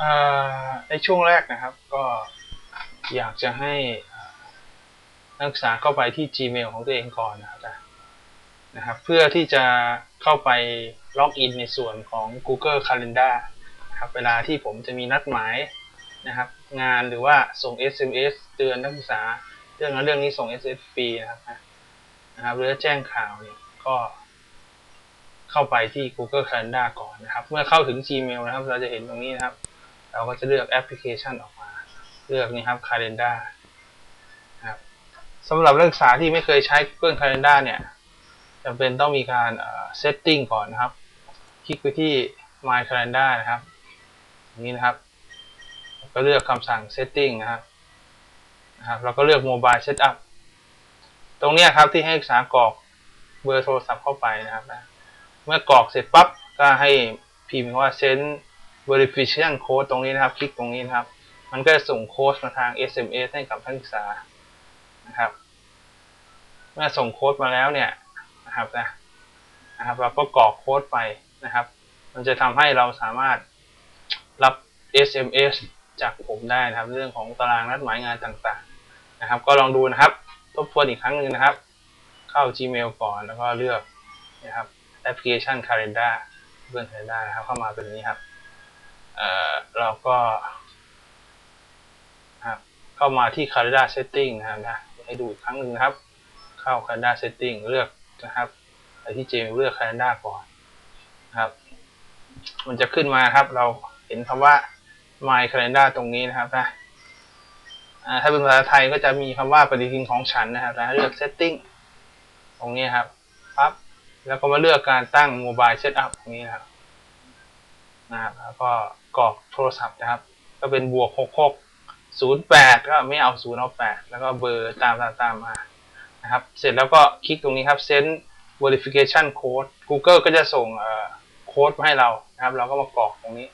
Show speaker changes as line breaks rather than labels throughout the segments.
อ่าในช่วงแรกนะครับก็อยากจะให้นักศึกษาเข้าไปที่ Gmail ของตัวเองก่อนนะครับนะครับ เพื่อที่จะเข้าไปล็อกอินในส่วนของ Google Calendar นะครับเวลาที่ผมจะมีนัดหมายนะครับ งานหรือว่าส่ง SMS เตือนนักศึกษา เรื่องนั้นเรื่องนี้ส่ง SMS ฟรีนะครับนะครับหรือแจ้งข่าวเนี่ยก็เข้าไปที่ Google Calendar ก่อนนะครับ เมื่อเข้าถึง Gmail นะครับ เราจะเห็นตรงนี้นะครับ เราก็จะเลือกแอปพลิเคชันออกมา เลือกนี่ครับ Calendar นะครับสำหรับนักศึกษาที่ไม่เคยใช้ Google Calendar เนี่ยจำเป็นต้องมีการเอ่อ setting ก่อนนะครับ คลิกไปที่ My Calendar นะครับนี้นะครับ ก็เลือกคำสั่ง setting นะครับนะครับแล้วก็เลือก mobile setup ตรงนี้ครับที่ให้นักศึกษากรอกเบอร์โทรศัพท์เข้าไปนะครับนะเมื่อกรอกเสร็จปั๊บก็ให้พิมพ์ว่า send verification code ตรงนี้นะครับ คลิกตรงนี้นะครับ มันก็จะส่งโค้ดมาทาง SMS ให้กับนักศึกษานะครับ เมื่อส่งโค้ดมาแล้วเนี่ยนะครับนะนะครับ เราก็กรอกโค้ดไปนะครับ มันจะทำให้เราสามารถรับ SMS จากผมได้นะครับ เรื่องของตารางนัดหมายงานต่างๆนะครับ ก็ลองดูนะครับ ทบทวนอีกครั้งหนึ่งนะครับ เข้า Gmail ก่อนแล้วก็เลือกนะครับแอปพลิเคชัน Calendar เพื่อน Calendar นะครับเข้ามาเป็นนี้ครับ เราก็เข้ามาที่ Calendar Setting นะครับนะให้ดูอีกครั้งหนึ่งนะครับ เข้า Calendar Setting เลือกนะครับไปที่ Gmail เลือก Calendar ก่อนนะครับ มันจะขึ้นมาครับ เราเห็นคำว่า My Calendar ตรงนี้นะครับนะถ้าเป็นภาษาไทยก็จะมีคำว่าปฏิทินของฉันนะครับนะเลือก Setting ตรงนี้ครับปั๊บแล้วก็มาเลือกการตั้ง Mobile Setup ตรงนี้นะครับนะครับแล้วก็ กรอกโทรศัพท์นะครับ ก็เป็นบวกหกหกศูนย์แปดก็ไม่เอาศูนย์เอาแปดแล้วก็เบอร์ตามตามตามมานะครับ เสร็จแล้วก็คลิกตรงนี้ครับ send verification code Google ก็จะส่งเอ่อโค้ดมาให้เรานะครับ เราก็มากรอกตรงนี้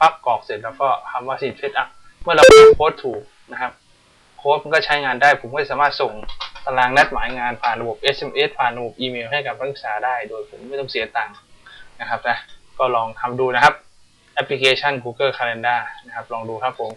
ปั๊บกรอกเสร็จแล้วก็คำว่าสินเซอัพเมื่อเราโค้ดถูกนะครับ โค้ดมันก็ใช้งานได้ ผมก็สามารถส่งตารางนัดหมายงานผ่านระบบ SMS ผ่านระบบอีเมลให้กับนักศึกษาได้ โดยผมไม่ต้องเสียตังค์นะครับนะก็ลองทำดูนะครับ แอปพลิเคชัน Google Calendar นะครับ ลองดูครับผม